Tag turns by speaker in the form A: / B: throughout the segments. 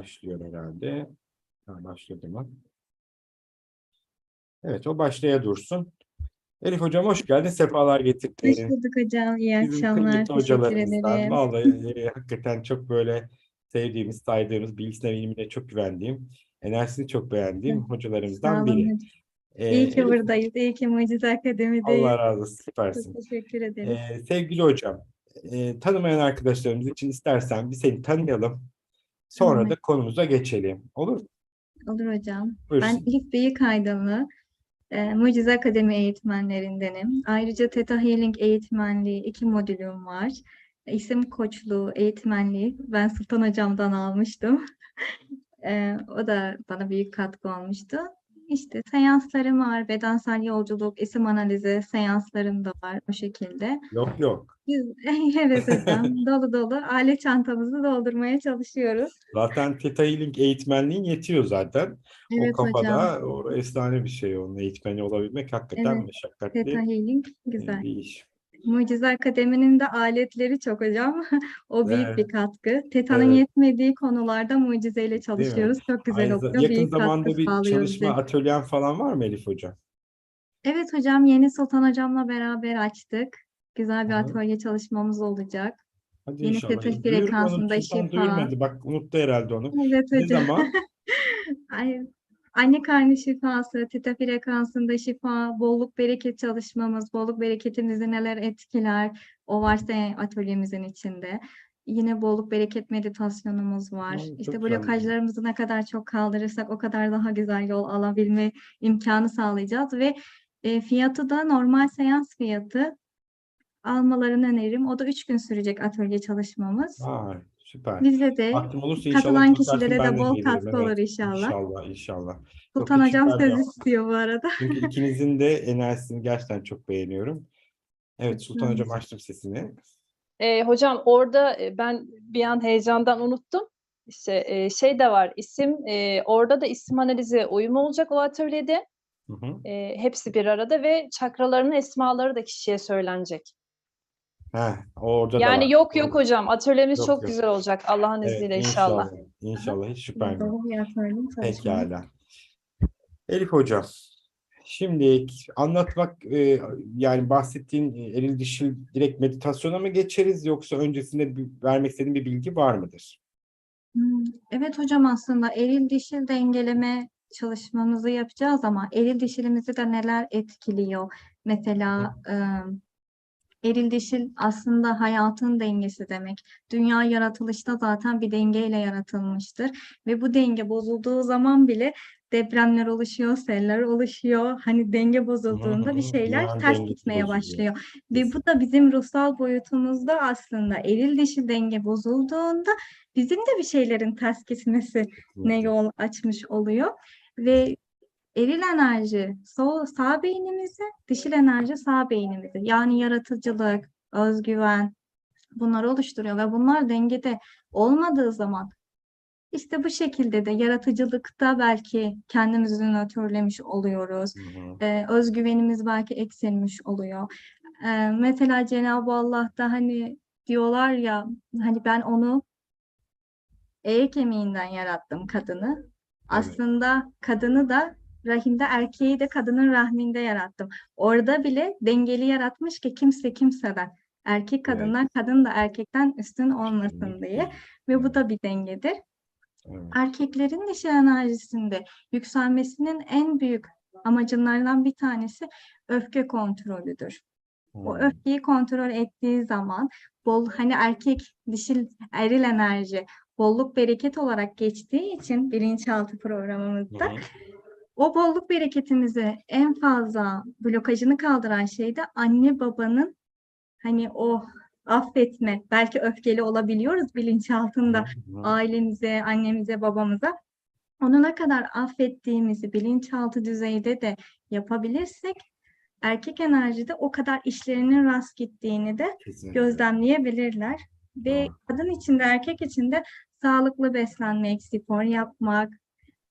A: Başlıyor herhalde. Ha, başladı mı? Evet, o başlaya dursun. Elif Hocam hoş geldin, sefalar
B: Hoş
A: getirdin.
B: bulduk hocam. İyi
A: Bizim
B: akşamlar. Teşekkür ederim.
A: Vallahi e, hakikaten çok böyle sevdiğimiz, saydığımız, bilgisine ve ilmine çok güvendiğim, enerjisini çok beğendiğim hocalarımızdan biri.
B: hocam.
A: Ee,
B: İyi ki buradayız. İyi ki Mucize Akademi'deyiz.
A: Allah razı olsun,
B: Çok
A: süpersin.
B: teşekkür ederiz.
A: Ee, sevgili hocam, e, tanımayan arkadaşlarımız için istersen bir seni tanıyalım. Sonra
B: Tamam.
A: da konumuza geçelim. Olur mu?
B: Olur hocam. Ben
A: Buyursun.
B: Elif Büyükaydınlı, e, Mucize Akademi eğitmenlerindenim. Ayrıca Theta Healing eğitmenliği iki modülüm var. İsim koçluğu, eğitmenliği ben Sultan hocamdan almıştım. E, o da bana büyük katkı olmuştu. İşte seanslarım var, bedensel yolculuk, isim analizi seanslarım da var o şekilde.
A: Yok yok.
B: Biz, evet hocam, dolu dolu alet çantamızı doldurmaya çalışıyoruz.
A: Zaten Theta Healing eğitmenliğin yetiyor zaten. O
B: Evet hocam,
A: kafada o efsane bir şey onun eğitmeni olabilmek hakikaten
B: Evet,
A: meşakkatli
B: Theta Healing güzel.
A: bir iş.
B: Mucize Akademi'nin de aletleri çok hocam. O büyük
A: Evet,
B: bir katkı. Teta'nın
A: evet.
B: yetmediği konularda mucizeyle çalışıyoruz. Çok güzel
A: Aynı
B: oluyor.
A: yakın
B: Büyük
A: zamanda bir çalışma
B: bize.
A: atölyen falan var mı Elif Hocam?
B: Evet hocam, Yeni Sultan hocamla beraber açtık. Güzel bir
A: Hı
B: atölye çalışmamız olacak.
A: Hadi
B: Yeni
A: inşallah. Duyurmadım,
B: frekansında şifa.
A: duyurmadı. Bak unuttu herhalde onu.
B: Evet
A: Ne
B: hocam.
A: zaman?
B: Ay, Anne karnı şifası, teta frekansında şifa, bolluk bereket çalışmamız, bolluk bereketimizi neler etkiler, o varsa atölyemizin içinde. Yine bolluk bereket meditasyonumuz var. İşte
A: çok güzel.
B: blokajlarımızı ne kadar çok kaldırırsak o kadar daha güzel yol alabilme imkanı sağlayacağız ve e, fiyatı da normal seans fiyatı almalarını öneririm. O da üç gün sürecek atölye çalışmamız.
A: Vay, süper.
B: Bize de
A: Vaktim olursa inşallah
B: katılan kişilere de bol katkı olur inşallah.
A: inşallah, inşallah. Çok
B: Sultan
A: da
B: hocam söz istiyor bu arada.
A: Çünkü ikinizin de enerjisini gerçekten çok beğeniyorum. Evet, Sultan Hocam açtım sesini.
C: Ee, hocam orada e, ben bir an heyecandan unuttum. İşte e, şey de var isim e, orada da isim analizi uyumu olacak o atölyede.
A: Hı hı.
C: E, hepsi bir arada ve çakraların esmaları da kişiye söylenecek.
A: Heh, orada da
C: Yani
A: var.
C: yok yok hocam atölyemiz
A: Yok
C: çok
A: yok.
C: güzel olacak Allah'ın
A: Evet,
C: izniyle inşallah.
A: inşallah. İnşallah hiç şüphem yok. Pekala. Elif Hocam, şimdi anlatmak e, yani bahsettiğin eril dişil direkt meditasyona mı geçeriz yoksa öncesinde bir, vermek istediğin bir bilgi var mıdır?
B: Evet hocam aslında eril dişil dengeleme çalışmamızı yapacağız ama eril dişilimizi de neler etkiliyor? Mesela ım, eril dişil aslında hayatın dengesi demek. Dünya yaratılışta zaten bir dengeyle yaratılmıştır ve bu denge bozulduğu zaman bile depremler oluşuyor, seller oluşuyor. Hani denge bozulduğunda bir şeyler
A: Dünyanın
B: ters gitmeye
A: bozuluyor.
B: başlıyor. Ve bu da bizim ruhsal boyutumuzda aslında eril dişil denge bozulduğunda bizim de bir şeylerin ters gitmesine yol açmış oluyor. Ve eril enerji sol, sağ beynimizi, dişil enerji sağ beynimizi. Yani yaratıcılık, özgüven bunları oluşturuyor ve bunlar dengede olmadığı zaman işte bu şekilde de yaratıcılıkta belki kendimizi nötrlemiş oluyoruz. Ee, özgüvenimiz belki eksilmiş oluyor. Ee, mesela Cenab-ı Allah da hani diyorlar ya hani ben onu E kemiğinden yarattım kadını. Aslında kadını da rahimde erkeği de kadının rahminde yarattım. Orada bile dengeli yaratmış ki kimse kimseden erkek
A: Evet.
B: kadından kadın da erkekten üstün olmasın diye ve bu da bir dengedir.
A: Evet.
B: Erkeklerin dişil enerjisinde yükselmesinin en büyük amacından bir tanesi öfke kontrolüdür. O
A: Hı.
B: öfkeyi kontrol ettiği zaman bol hani erkek dişil eril enerji bolluk bereket olarak geçtiği için bilinçaltı programımızda
A: hı.
B: O bolluk bereketimizi en fazla blokajını kaldıran şey de anne babanın hani o affetme belki öfkeli olabiliyoruz bilinçaltında ailemize, annemize, babamıza. Onu ne kadar affettiğimizi bilinçaltı düzeyde de yapabilirsek erkek enerjide o kadar işlerinin rast gittiğini de
A: Kesinlikle.
B: gözlemleyebilirler. Ve
A: Doğru.
B: kadın için de erkek için de sağlıklı beslenmek, spor yapmak,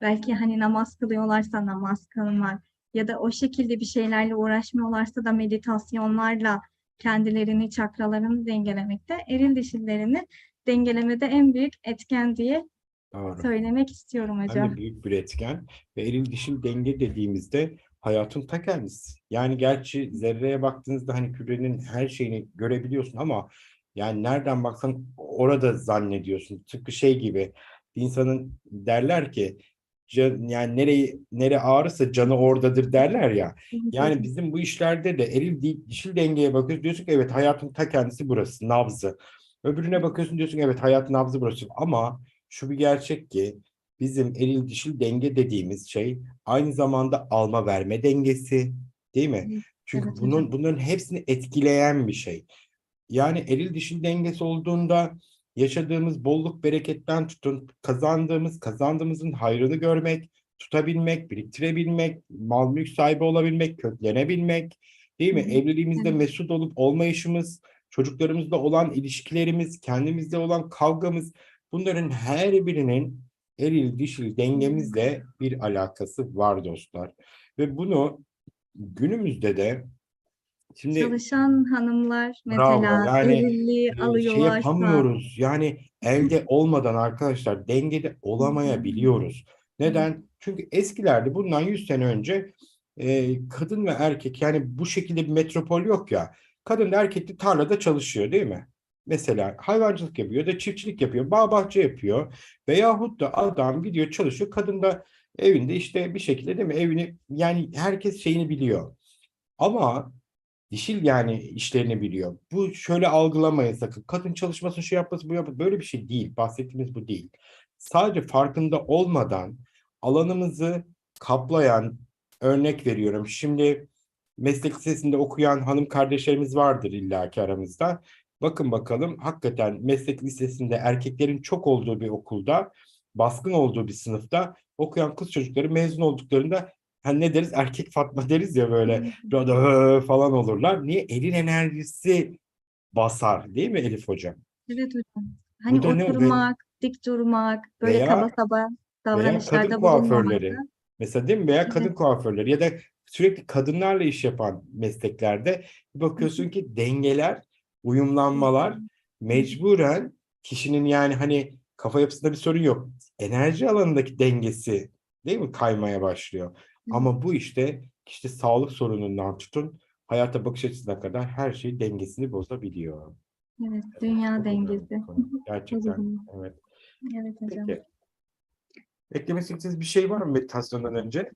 B: belki hani namaz kılıyorlarsa namaz kılmak ya da o şekilde bir şeylerle uğraşmıyorlarsa da meditasyonlarla kendilerini, çakralarını dengelemekte eril dişillerini dengelemede en büyük etken diye
A: Doğru.
B: söylemek istiyorum hocam.
A: de büyük bir etken ve eril dişil denge dediğimizde hayatın ta kendisi. Yani gerçi zerreye baktığınızda hani kürenin her şeyini görebiliyorsun ama yani nereden baksan orada zannediyorsun. Tıpkı şey gibi insanın derler ki can, yani nereyi nere ağrısa canı oradadır derler ya. Yani bizim bu işlerde de eril di- dişil dengeye bakıyorsun diyorsun ki evet hayatın ta kendisi burası nabzı. Öbürüne bakıyorsun diyorsun evet hayatın nabzı burası ama şu bir gerçek ki bizim eril dişil denge dediğimiz şey aynı zamanda alma verme dengesi değil mi? Çünkü
B: evet
A: bunun bunların hepsini etkileyen bir şey. Yani eril dişil dengesi olduğunda yaşadığımız bolluk bereketten tutun kazandığımız kazandığımızın hayrını görmek, tutabilmek, biriktirebilmek, mal mülk sahibi olabilmek, köklenebilmek, değil mi?
B: Hı hı,
A: Evliliğimizde mesut olup olmayışımız, çocuklarımızla olan ilişkilerimiz, kendimizle olan kavgamız, bunların her birinin eril dişil dengemizle bir alakası var dostlar. Ve bunu günümüzde de şimdi
B: Çalışan hanımlar
A: Bravo,
B: mesela
A: yani,
B: erilliği
A: e, şey yapamıyoruz. Yani elde olmadan arkadaşlar dengede olamayabiliyoruz. Neden? Çünkü eskilerde bundan 100 sene önce e, kadın ve erkek yani bu şekilde bir metropol yok ya. Kadın da erkek de tarlada çalışıyor değil mi? Mesela hayvancılık yapıyor da çiftçilik yapıyor, bağ bahçe yapıyor veyahut da adam gidiyor çalışıyor. Kadın da evinde işte bir şekilde değil mi evini yani herkes şeyini biliyor. Ama dişil yani işlerini biliyor. Bu şöyle algılamayın sakın. Kadın çalışmasın, şu yapmasın, bu yapmasın. Böyle bir şey değil. Bahsettiğimiz bu değil. Sadece farkında olmadan alanımızı kaplayan örnek veriyorum. Şimdi meslek lisesinde okuyan hanım kardeşlerimiz vardır illaki aramızda. Bakın bakalım hakikaten meslek lisesinde erkeklerin çok olduğu bir okulda, baskın olduğu bir sınıfta okuyan kız çocukları mezun olduklarında hani ne deriz erkek Fatma deriz ya böyle falan olurlar. Niye? Elin enerjisi basar değil mi Elif Hocam?
B: Evet hocam. Hani
A: da ne-
B: oturmak, dik durmak, böyle
A: Veya-
B: kaba
A: Veya
B: davranışlarda bulunmamak
A: Mesela değil mi? Veya kadın
B: Evet.
A: kuaförleri ya da sürekli kadınlarla iş yapan mesleklerde bakıyorsun ki dengeler, uyumlanmalar mecburen kişinin yani hani kafa yapısında bir sorun yok. Enerji alanındaki dengesi değil mi kaymaya başlıyor. Ama bu işte işte sağlık sorunundan tutun hayata bakış açısına kadar her şey dengesini bozabiliyor.
B: Evet, dünya
A: bir
B: dengesi.
A: Gerçekten. Evet.
B: Evet hocam.
A: Peki. Eklemek istediğiniz bir şey var mı meditasyondan önce?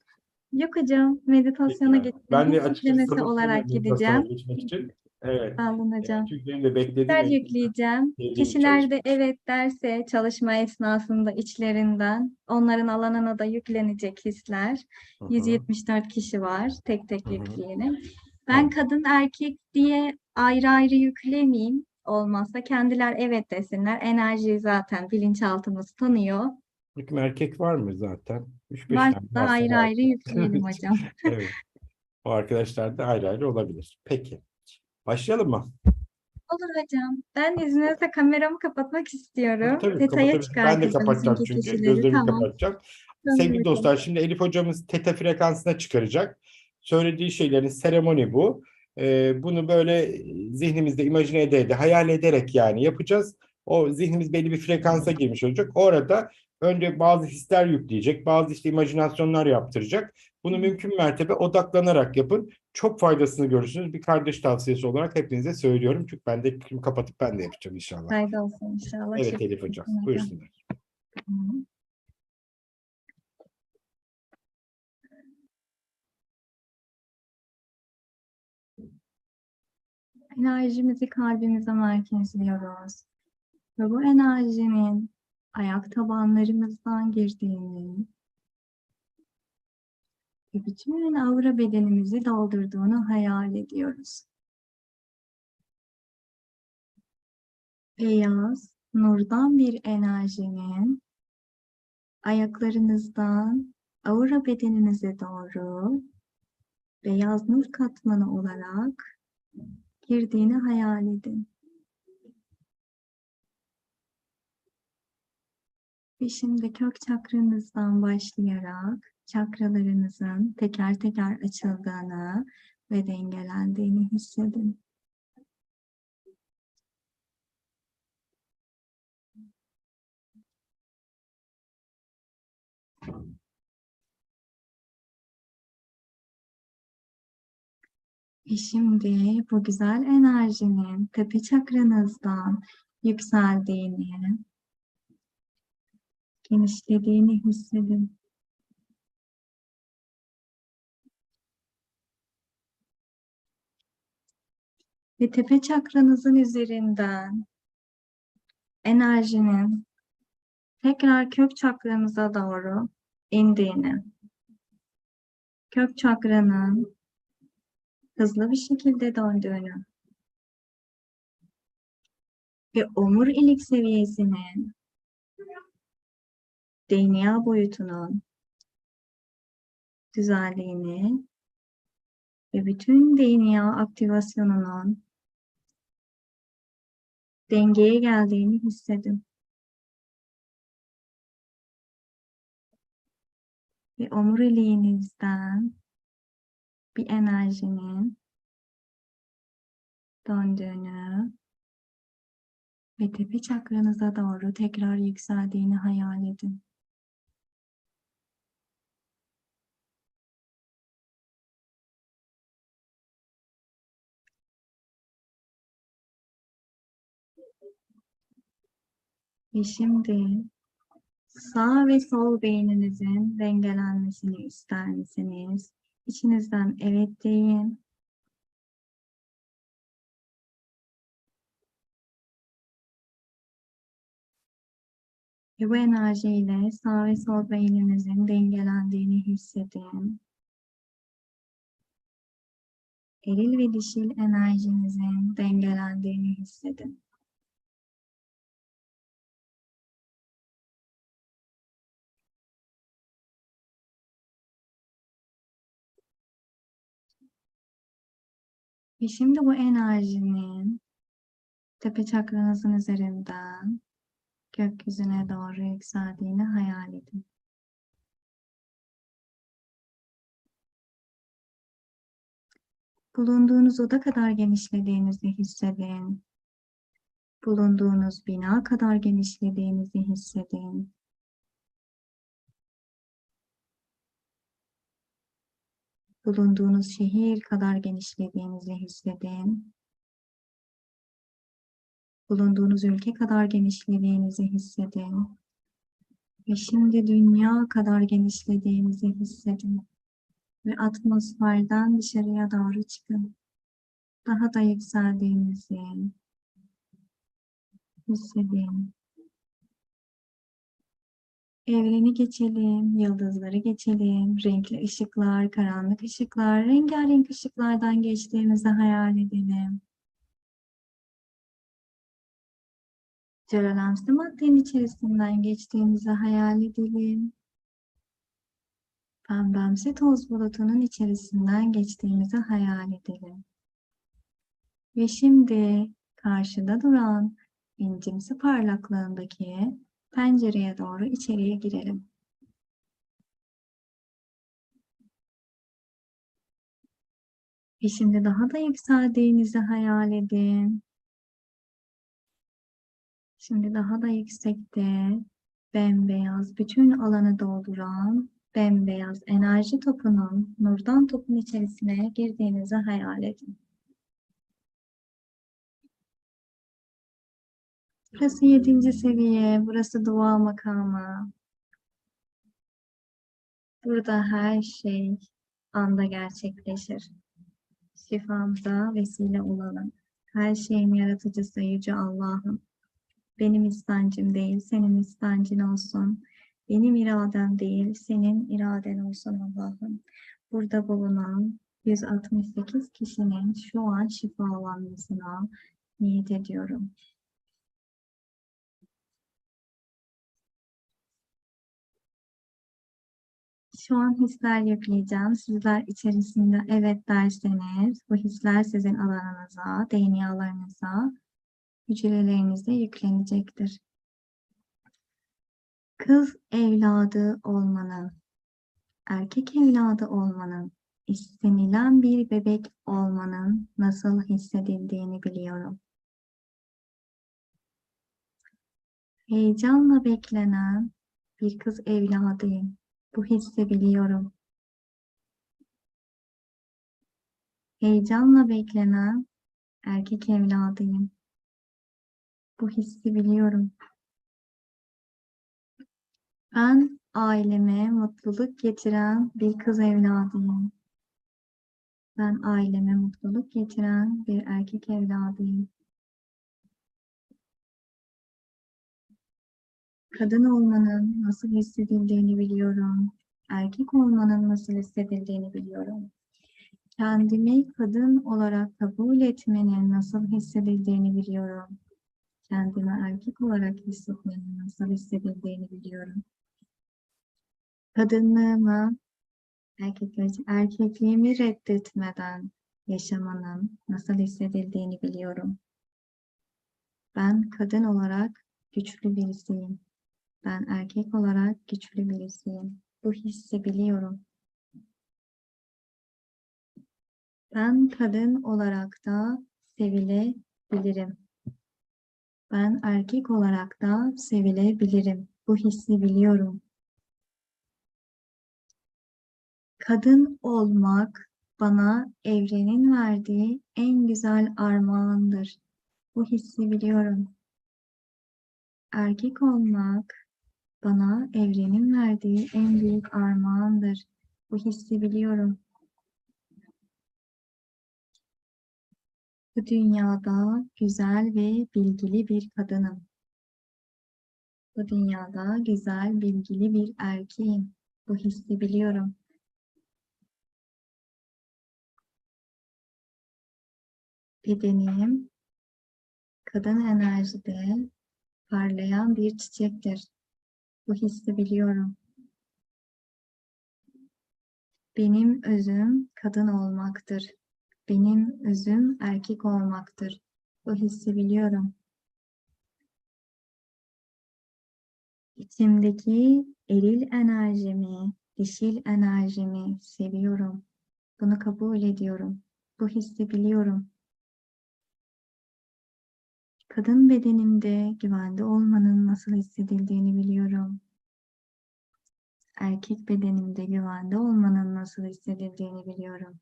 B: Yok hocam, meditasyona
A: Peki.
B: geçeceğim.
A: Ben de açıkçası
B: olarak gideceğim.
A: geçmek için. Evet.
B: Alın hocam.
A: Çünkü benim de beklediğim
B: yükleyeceğim. Kişiler de evet derse çalışma esnasında içlerinden onların alanına da yüklenecek hisler.
A: Hı hı.
B: 174 kişi var tek tek
A: Hı hı.
B: yükleyelim. Ben kadın erkek diye ayrı ayrı yüklemeyeyim. Olmazsa kendiler evet desinler. Enerjiyi zaten bilinçaltımız tanıyor.
A: Hüküm erkek var mı zaten? 3-5
B: Varsa
A: tane
B: da ayrı
A: var.
B: ayrı yükleyelim hocam.
A: Evet. O arkadaşlar da ayrı ayrı olabilir. Peki. Başlayalım mı?
B: Olur hocam. Ben izninizle kameramı kapatmak istiyorum.
A: Tabii
B: Teta'ya
A: kapatabilir. Ben de
B: çıkartacağım
A: kapatacağım
B: çünkü
A: çünkü.
B: kişileri.
A: Gözlerimi
B: Tamam.
A: kapatacağım.
B: Tamam
A: Sevgili
B: hocam.
A: dostlar şimdi Elif hocamız teta frekansına çıkaracak. Söylediği şeylerin seremoni bu. Ee, bunu böyle zihnimizde imajine ede ede, hayal ederek yani yapacağız. O zihnimiz belli bir frekansa girmiş olacak. Orada önce bazı hisler yükleyecek, bazı işte imajinasyonlar yaptıracak. Bunu mümkün mertebe odaklanarak yapın. Çok faydasını görürsünüz. Bir kardeş tavsiyesi olarak hepinize söylüyorum. Çünkü ben de kapatıp ben de yapacağım inşallah.
B: Fayda olsun inşallah.
A: Evet Elif hocam, buyursunlar.
B: Enerjimizi kalbimize merkezliyoruz. Ve bu enerjinin ayak tabanlarımızdan girdiğini bütün aura bedenimizi doldurduğunu hayal ediyoruz. Beyaz, nurdan bir enerjinin ayaklarınızdan aura bedeninize doğru beyaz nur katmanı olarak girdiğini hayal edin. Ve şimdi kök çakranızdan başlayarak çakralarınızın teker teker açıldığını ve dengelendiğini hissedin. Ve şimdi bu güzel enerjinin tepe çakranızdan yükseldiğini, genişlediğini hissedin. Ve tepe çakranızın üzerinden enerjinin tekrar kök çakranıza doğru indiğini, kök çakranın hızlı bir şekilde döndüğünü ve omurilik seviyesinin DNA boyutunun düzeldiğini ve bütün DNA aktivasyonunun dengeye geldiğini hissedin. Ve omuriliğinizden bir enerjinin döndüğünü ve tepe çakranıza doğru tekrar yükseldiğini hayal edin. Ve şimdi sağ ve sol beyninizin dengelenmesini ister misiniz? İçinizden evet deyin. Ve bu enerjiyle sağ ve sol beyninizin dengelendiğini hissedin. Eril ve dişil enerjinizin dengelendiğini hissedin. Ve şimdi bu enerjinin tepe çakranızın üzerinden gökyüzüne doğru yükseldiğini hayal edin. Bulunduğunuz oda kadar genişlediğinizi hissedin. Bulunduğunuz bina kadar genişlediğinizi hissedin. Bulunduğunuz şehir kadar genişlediğinizi hissedin. Bulunduğunuz ülke kadar genişlediğinizi hissedin. Ve şimdi dünya kadar genişlediğinizi hissedin. Ve atmosferden dışarıya doğru çıkın. Daha da yükseldiğinizi hissedin. Evreni geçelim, yıldızları geçelim, renkli ışıklar, karanlık ışıklar, rengarenk ışıklardan geçtiğimizi hayal edelim. Ceralemsi maddenin içerisinden geçtiğimizi hayal edelim. Pembemsi toz bulutunun içerisinden geçtiğimizi hayal edelim. Ve şimdi karşıda duran incimsi parlaklığındaki pencereye doğru içeriye girelim. Ve şimdi daha da yükseldiğinizi hayal edin. Şimdi daha da yüksekte bembeyaz, bütün alanı dolduran bembeyaz enerji topunun, nurdan topun içerisine girdiğinizi hayal edin. Burası yedinci seviye, burası dua makamı. Burada her şey anda gerçekleşir. Şifamıza vesile olalım. Her şeyin yaratıcısı Yüce Allah'ım. Benim istencim değil, senin istencin olsun. Benim iradem değil, senin iraden olsun Allah'ım. Burada bulunan 168 kişinin şu an şifalanmasına niyet ediyorum. Şu an hisler yükleyeceğim. Sizler içerisinde evet derseniz bu hisler sizin alanınıza, DNA'larınıza, hücrelerinize yüklenecektir. Kız evladı olmanın, erkek evladı olmanın, istenilen bir bebek olmanın nasıl hissedildiğini biliyorum. Heyecanla beklenen bir kız evladıyım. Bu hissi biliyorum. Heyecanla beklenen erkek evladıyım. Bu hissi biliyorum. Ben aileme mutluluk getiren bir kız evladıyım. Ben aileme mutluluk getiren bir erkek evladıyım. Kadın olmanın nasıl hissedildiğini biliyorum. Erkek olmanın nasıl hissedildiğini biliyorum. Kendimi kadın olarak kabul etmenin nasıl hissedildiğini biliyorum. Kendimi erkek olarak hissetmenin nasıl hissedildiğini biliyorum. Kadınlığımı, erkekler, erkekliğimi reddetmeden yaşamanın nasıl hissedildiğini biliyorum. Ben kadın olarak güçlü birisiyim. Ben erkek olarak güçlü birisiyim. Bu hissi biliyorum. Ben kadın olarak da sevilebilirim. Ben erkek olarak da sevilebilirim. Bu hissi biliyorum. Kadın olmak bana evrenin verdiği en güzel armağandır. Bu hissi biliyorum. Erkek olmak bana evrenin verdiği en büyük armağandır. Bu hissi biliyorum. Bu dünyada güzel ve bilgili bir kadınım. Bu dünyada güzel, bilgili bir erkeğim. Bu hissi biliyorum. Bedenim kadın enerjide parlayan bir çiçektir. Bu hissi biliyorum. Benim özüm kadın olmaktır. Benim özüm erkek olmaktır. Bu hissi biliyorum. İçimdeki eril enerjimi, dişil enerjimi seviyorum. Bunu kabul ediyorum. Bu hissi biliyorum. Kadın bedenimde güvende olmanın nasıl hissedildiğini biliyorum. Erkek bedenimde güvende olmanın nasıl hissedildiğini biliyorum.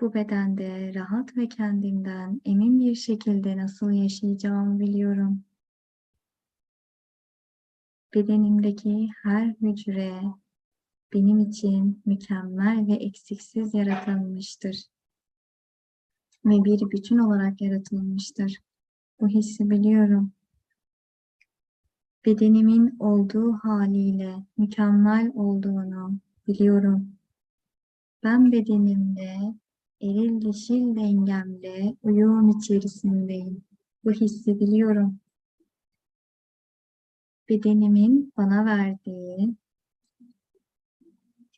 B: Bu bedende rahat ve kendimden emin bir şekilde nasıl yaşayacağımı biliyorum. Bedenimdeki her hücre benim için mükemmel ve eksiksiz yaratılmıştır ve bir bütün olarak yaratılmıştır. Bu hissi biliyorum. Bedenimin olduğu haliyle mükemmel olduğunu biliyorum. Ben bedenimde eril dişil dengemle uyum içerisindeyim. Bu hissi biliyorum. Bedenimin bana verdiği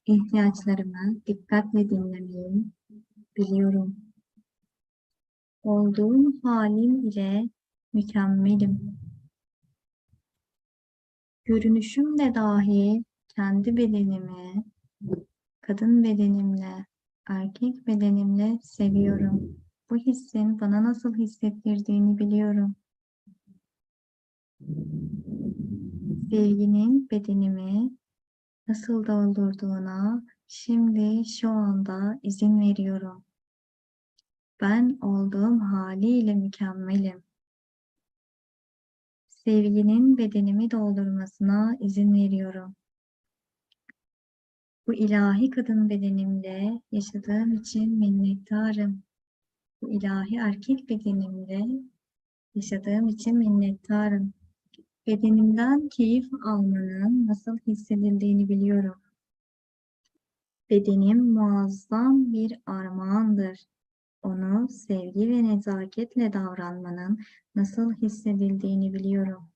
B: ihtiyaçlarımı dikkatle dinlemeyi biliyorum. Olduğum halim ile mükemmelim. Görünüşümle dahi kendi bedenimi kadın bedenimle, erkek bedenimle seviyorum. Bu hissin bana nasıl hissettirdiğini biliyorum. Sevginin bedenimi nasıl doldurduğuna şimdi şu anda izin veriyorum. Ben olduğum haliyle mükemmelim. Sevginin bedenimi doldurmasına izin veriyorum. Bu ilahi kadın bedenimle yaşadığım için minnettarım. Bu ilahi erkek bedenimle yaşadığım için minnettarım. Bedenimden keyif almanın nasıl hissedildiğini biliyorum. Bedenim muazzam bir armağandır. Onu sevgi ve nezaketle davranmanın nasıl hissedildiğini biliyorum.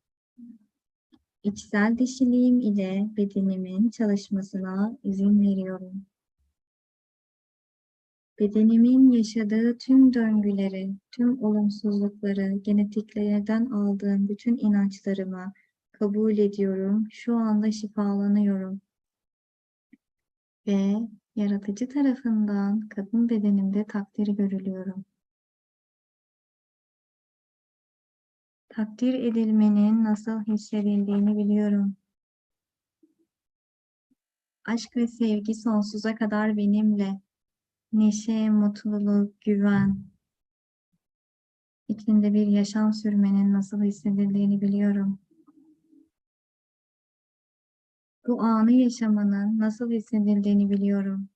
B: İçsel dişiliğim ile bedenimin çalışmasına izin veriyorum. Bedenimin yaşadığı tüm döngüleri, tüm olumsuzlukları, genetiklerden aldığım bütün inançlarımı kabul ediyorum. Şu anda şifalanıyorum. Ve yaratıcı tarafından kadın bedenimde takdir görülüyorum. Takdir edilmenin nasıl hissedildiğini biliyorum. Aşk ve sevgi sonsuza kadar benimle. neşe, mutluluk, güven içinde bir yaşam sürmenin nasıl hissedildiğini biliyorum. Bu anı yaşamanın nasıl hissedildiğini biliyorum.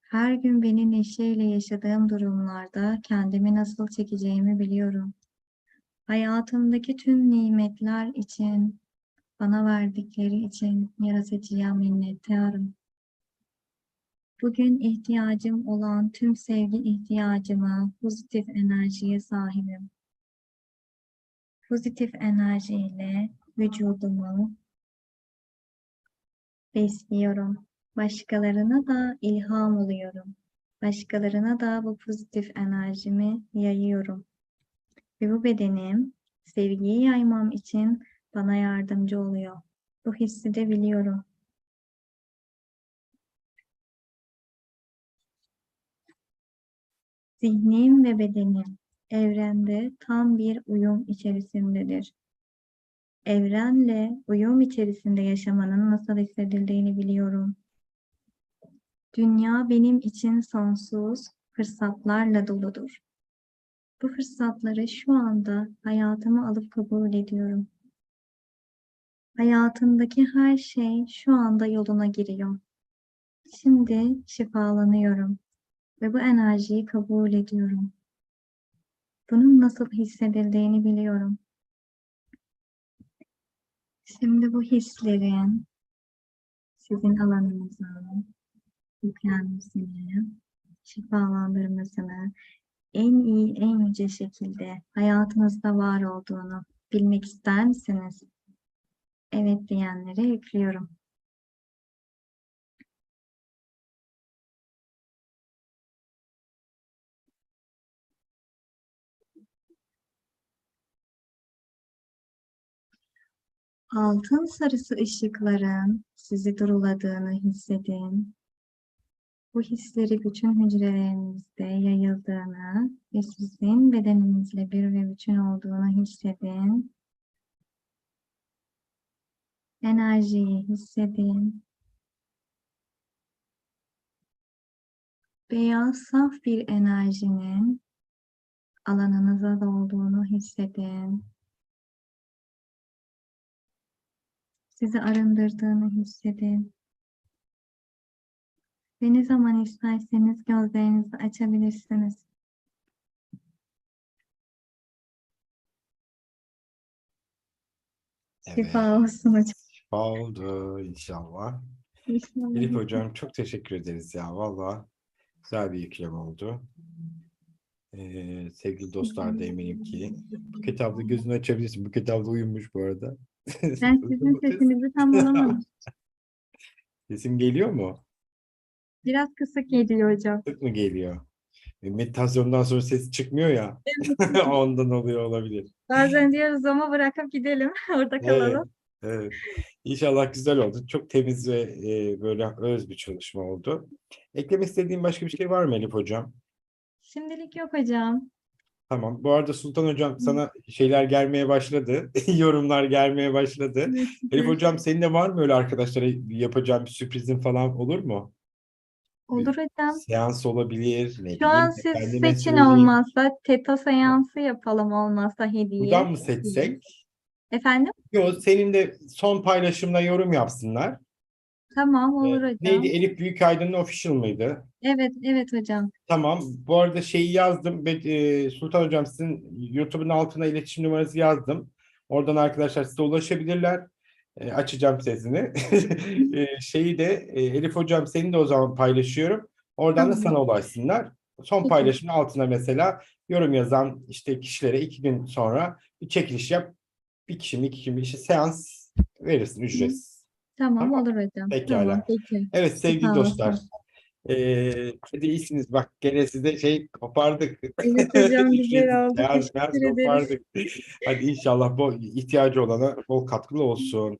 B: Her gün beni neşeyle yaşadığım durumlarda kendimi nasıl çekeceğimi biliyorum. Hayatımdaki tüm nimetler için, bana verdikleri için yaratıcıya minnettarım. Bugün ihtiyacım olan tüm sevgi ihtiyacıma, pozitif enerjiye sahibim. Pozitif enerjiyle vücudumu besliyorum. Başkalarına da ilham oluyorum. Başkalarına da bu pozitif enerjimi yayıyorum. Ve bu bedenim sevgiyi yaymam için bana yardımcı oluyor. Bu hissi de biliyorum. Zihnim ve bedenim evrende tam bir uyum içerisindedir. Evrenle uyum içerisinde yaşamanın nasıl hissedildiğini biliyorum. Dünya benim için sonsuz fırsatlarla doludur. Bu fırsatları şu anda hayatıma alıp kabul ediyorum. Hayatımdaki her şey şu anda yoluna giriyor. Şimdi şifalanıyorum ve bu enerjiyi kabul ediyorum. Bunun nasıl hissedildiğini biliyorum. Şimdi bu hislerin sizin alanınıza yüklenmesini, şifalandırmasını en iyi, en yüce şekilde hayatınızda var olduğunu bilmek ister misiniz? Evet diyenlere yüklüyorum. Altın sarısı ışıkların sizi duruladığını hissedin. Bu hisleri bütün hücrelerinizde yayıldığını ve sizin bedeninizle bir ve bütün olduğunu hissedin. Enerjiyi hissedin. Beyaz saf bir enerjinin alanınıza dolduğunu hissedin. Sizi arındırdığını hissedin. Ve ne zaman isterseniz gözlerinizi açabilirsiniz. Şifa olsun hocam.
A: Şifa oldu inşallah.
B: İnşallah.
A: Elif hocam çok teşekkür ederiz ya. Valla güzel bir yüklem oldu. Ee, sevgili dostlar da eminim ki. Buket abla gözünü açabilirsin. Buket abla uyumuş bu arada.
B: Ben sizin sesinizi tam alamadım.
A: Sesim geliyor mu?
B: Biraz kısık geliyor hocam.
A: Sık mı geliyor? E, Meditasyondan sonra ses çıkmıyor ya. Ondan oluyor olabilir.
B: Bazen diyoruz ama bırakıp gidelim. Orada
A: Evet,
B: kalalım.
A: evet. İnşallah güzel oldu. Çok temiz ve e, böyle öz bir çalışma oldu. Eklemek istediğin başka bir şey var mı Elif hocam?
B: Şimdilik yok hocam.
A: Tamam. Bu arada Sultan hocam sana şeyler gelmeye başladı. Yorumlar gelmeye başladı. Elif hocam senin de var mı öyle arkadaşlara yapacağın bir sürprizin falan olur mu?
B: Olur hocam.
A: Seans olabilir. Ne
B: Şu an siz seçin
A: söyleyeyim.
B: olmazsa teta seansı yapalım olmazsa hediye.
A: Buradan mı seçsek?
B: Efendim?
A: Yok, senin de son paylaşımda yorum yapsınlar.
B: Tamam olur
A: Ee,
B: hocam.
A: Neydi? Elif Büyükaydın'ın official mıydı?
B: Evet evet hocam.
A: Tamam. Bu arada şeyi yazdım. E, Sultan Hocam sizin YouTube'un altına iletişim numarası yazdım. Oradan arkadaşlar size ulaşabilirler. E, açacağım sesini. E, şeyi de e, Elif Hocam seni de o zaman paylaşıyorum. Oradan da
B: Tamam.
A: sana ulaşsınlar. Son
B: Peki.
A: paylaşımın altına mesela yorum yazan işte kişilere iki gün sonra bir çekiliş yap. Bir kişi mi iki kişi mi işte seans verirsin ücretsiz.
B: Tamam
A: Tamam.
B: olur hocam.
A: Pekala.
B: Tamam peki.
A: Evet sevgili
B: Sağ
A: dostlar. Ee, hadi iyisiniz bak gene size şey kopardık.
B: Evet hocam güzel oldu. Teşekkür ederiz.
A: kopardık. Hadi inşallah bu ihtiyacı olana bol katkılı olsun.